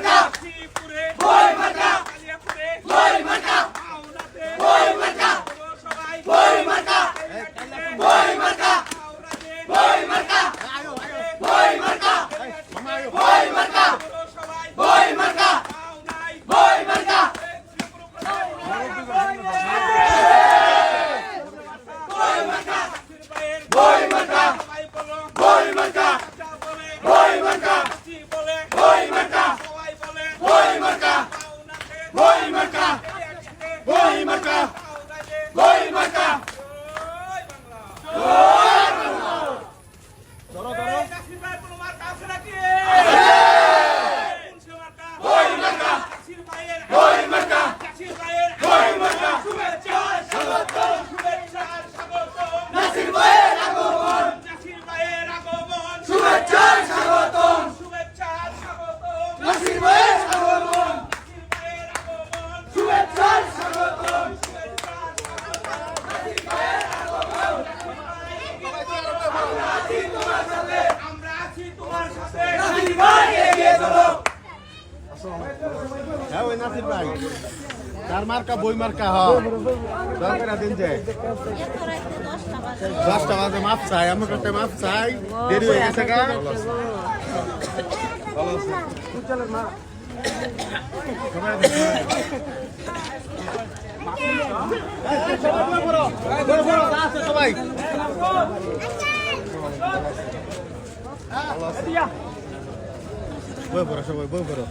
মার্কা শ্রীপুরে বই মার্কা কালিয়াপুরে বই মার্কা আওনাতে বই মার্কা সবাই বই marca! ¡Gol y marca! নাই তার মার্কা বই মার্কা হয় দরকার দিন যে। দশটা বাজে মাপ চাই আমার কাছে মাপ চাই। দেরি হয়ে গেছে সবাই। আচ্ছা। আচ্ছা। বই পড়ো সবাই বই পড়ো।